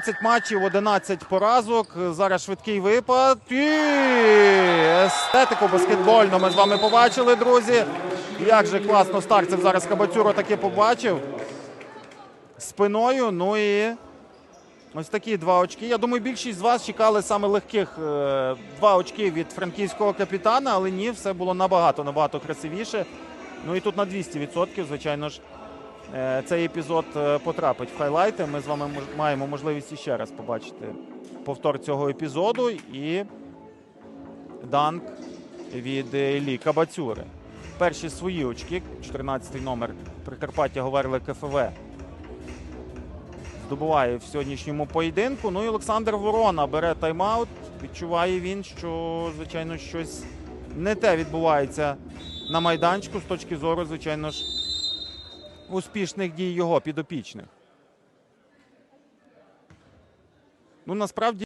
15 матчів, 11 поразок. Зараз швидкий випад. І естетику баскетбольну ми з вами побачили, друзі. Як же класно старцев зараз Кабацюро таки побачив. Спиною. Ну і ось такі два очки. Я думаю, більшість з вас чекали саме легких е, два очки від франківського капітана, але ні, все було набагато, набагато красивіше. Ну і тут на 200%, звичайно ж, цей епізод е, потрапить в хайлайти. Ми з вами маємо можливість іще раз побачити повтор цього епізоду і данк від е, Іллі Кабацюри. Перші свої очки, 14-й номер Прикарпаття Говерли КФВ. Здобуває в сьогоднішньому поєдинку. Ну і Олександр Ворона бере тайм-аут. Відчуває він, що, звичайно, щось не те відбувається на майданчику з точки зору, звичайно ж, успішних дій його підопічних. Ну, насправді.